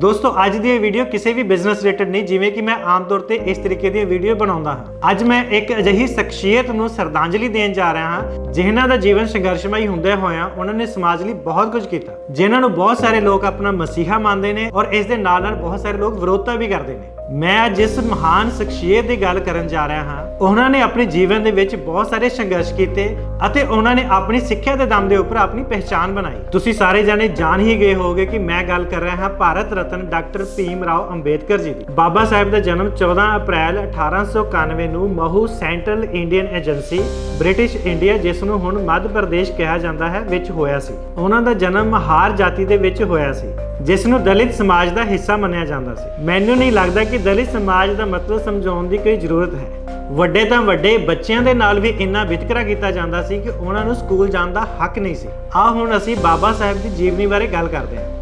ਦੋਸਤੋ, ਅੱਜ ਦੀ ਇਹ ਵੀਡੀਓ ਕਿਸੇ ਵੀ ਬਿਜ਼ਨਸ ਰਿਲੇਟਡ ਨਹੀਂ, ਜਿਵੇਂ ਕਿ ਮੈਂ ਆਮ ਤੌਰ ਤੇ ਇਸ ਤਰੀਕੇ ਦੀ ਵੀਡੀਓ ਬਣਾਉਂਦਾ ਹਾਂ। ਅੱਜ ਮੈਂ ਇੱਕ ਅਜਿਹੀ ਸ਼ਖਸੀਅਤ ਨੂੰ ਸ਼ਰਧਾਂਜਲੀ ਦੇਣ ਜਾ ਰਿਹਾ ਹਾਂ, ਜਿਨ੍ਹਾਂ ਦਾ ਜੀਵਨ ਸੰਘਰਸ਼ਮਈ ਹੁੰਦੇ ਹੋਇਆ ਉਹਨਾਂ ਨੇ ਸਮਾਜ ਲਈ ਬਹੁਤ ਕੁਝ ਕੀਤਾ, ਜਿਨ੍ਹਾਂ ਨੂੰ ਬਹੁਤ ਸਾਰੇ ਲੋਕ ਆਪਣਾ ਮਸੀਹਾ ਮੰਨਦੇ ਨੇ ਔਰ ਇਸ ਦੇ ਨਾਲ ਨਾਲ ਬਹੁਤ ਸਾਰੇ ਲੋਕ ਵਿਰੋਧਤਾ ਵੀ ਕਰਦੇ ਨੇ। ਮੈਂ ਜਿਸ ਮਹਾਨ ਸ਼ਖਸੀਅਤ ਦੀ ਗੱਲ ਕਰਨ ਜਾ ਰਿਹਾ ਹਾਂ, ਉਹਨਾਂ ਨੇ ਆਪਣੇ ਜੀਵਨ ਦੇ ਵਿੱਚ ਬਹੁਤ ਸਾਰੇ ਸੰਘਰਸ਼ ਕੀਤੇ ਅਤੇ ਉਹਨਾਂ ਨੇ ਆਪਣੀ ਸਿੱਖਿਆ ਦੇ ਦਮ ਦੇ ਉੱਪਰ ਆਪਣੀ ਪਹਿਚਾਨ ਬਣਾਈ। ਤੁਸੀਂ ਸਾਰੇ ਜਾਣੇ ਜਾਣ ਹੀ ਗਏ ਹੋਵੋਗੇ ਕਿ ਮੈਂ ਗੱਲ ਕਰ ਰਿਹਾ ਹਾਂ ਭਾਰਤ ਰਤਨ ਡਾਕਟਰ ਭੀਮ ਰਾਓ ਅੰਬੇਦਕਰ ਜੀ ਦੀ। ਬਾਬਾ ਸਾਹਿਬ ਦਾ ਜਨਮ 14 ਅਪ੍ਰੈਲ 1891 ਨੂੰ Mhow central Indian agency British India, ਜਿਸ ਨੂੰ ਹੁਣ ਮੱਧ ਪ੍ਰਦੇਸ਼ ਕਿਹਾ ਜਾਂਦਾ ਹੈ, ਵਿੱਚ ਹੋਇਆ ਸੀ। ਉਹਨਾਂ ਦਾ ਜਨਮ ਮਹਾਰ ਜਾਤੀ ਦੇ ਵਿੱਚ ਹੋਇਆ ਸੀ, ਜਿਸ ਨੂੰ ਦਲਿਤ ਸਮਾਜ ਦਾ ਹਿੱਸਾ ਮੰਨਿਆ ਜਾਂਦਾ ਸੀ। ਮੈਨੂੰ ਨਹੀਂ ਲੱਗਦਾ ਕਿ ਕਿ ਦਲਿਤ ਸਮਾਜ ਦਾ ਮਤਲਬ ਸਮਝਾਉਣ ਦੀ ਕੋਈ ਜ਼ਰੂਰਤ ਹੈ। ਵੱਡੇ ਤਾਂ ਵੱਡੇ ਬੱਚਿਆਂ ਦੇ ਨਾਲ ਵੀ ਇੰਨਾ ਵਿਤਕਰਾ ਕੀਤਾ ਜਾਂਦਾ ਸੀ ਕਿ ਉਹਨਾਂ ਨੂੰ ਸਕੂਲ ਜਾਣ ਦਾ ਹੱਕ ਨਹੀਂ ਸੀ। ਆ ਹੁਣ ਅਸੀਂ ਬਾਬਾ ਸਾਹਿਬ ਦੀ ਜੀਵਨੀ ਬਾਰੇ ਗੱਲ ਕਰਦੇ ਹਾਂ।